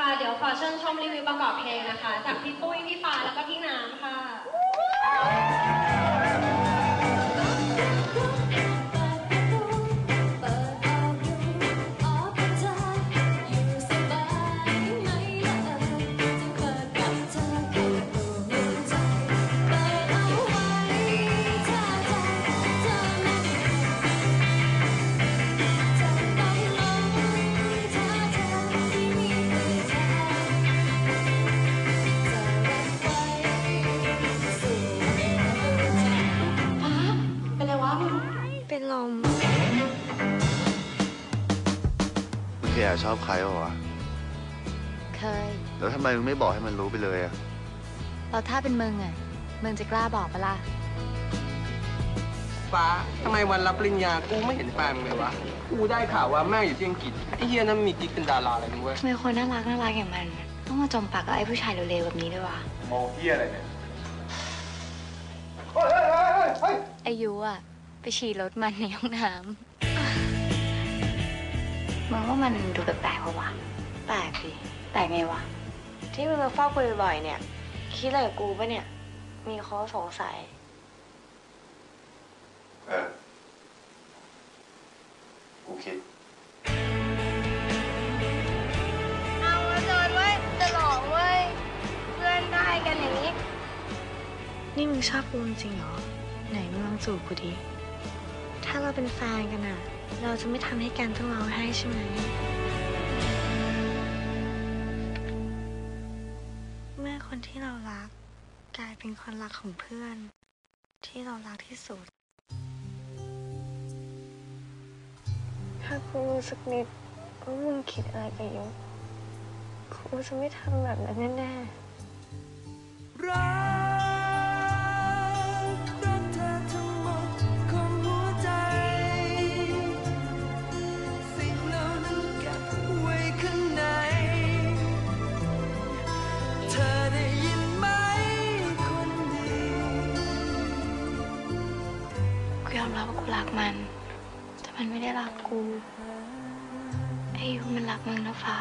ค่ะ เดี๋ยวขอเชิญชมรีวิวประกอบเพลงนะคะ จากพี่ปุ้ย พี่ฟ้าแล้วก็พี่น้ำค่ะ มึงเคยแอบชอบใครเปล่าวะเคย แล้วทำไมมึงไม่บอกให้มันรู้ไปเลยอะแล้วถ้าเป็นมึงอะมึงจะกล้าบอกปะล่ะ ฟ้าทำไมวันรับปริญญากูไม่เห็นแฟนมึงเลยวะ กูได้ข่าวว่าแม่อยู่ที่อังกฤษ ไอ้เฮียนั้นมีกิ๊กเป็นดาราอะไรด้วยทำไมคนน่ารักน่ารักอย่างมัน ต้องมาจมปากกับไอ้ผู้ชายเร็วๆแบบนี้ด้วยวะมองเฮียอะไรเนี่ยอายุอะไปฉี่รถมันในห้องน้ำ มึงว่ามันดูแปลกๆปะวะแปลกดิแปลกไงวะ ที่มึงมาเฝ้ากูบ่อยๆเนี่ย คิดอะไรกับกูปะเนี่ย มีข้อสงสัย เออ กูคิด เอาโดนเว้ยจะหลอกเว้ย เพื่อนได้กันอย่างนี้ นี่มึงชอบกูจริงเหรอ ไหนมึงลองจูบกูดิ ถ้าเราเป็นแฟนกันอะ เราจะไม่ทำให้กันต้องร้องไห้ใช่ไหม เมื่อคนที่เรารัก กลายเป็นคนรักของเพื่อน ที่เรารักที่สุด ถ้ากูรู้สักนิดว่ามึงคิดอะไรกับยุกูจะไม่ทำแบบนั้นแน่ๆรัก มรับว่ากูรักมัน แต่มันไม่ได้รักกู ไอ้ยูมันรักมึงนะฟ้า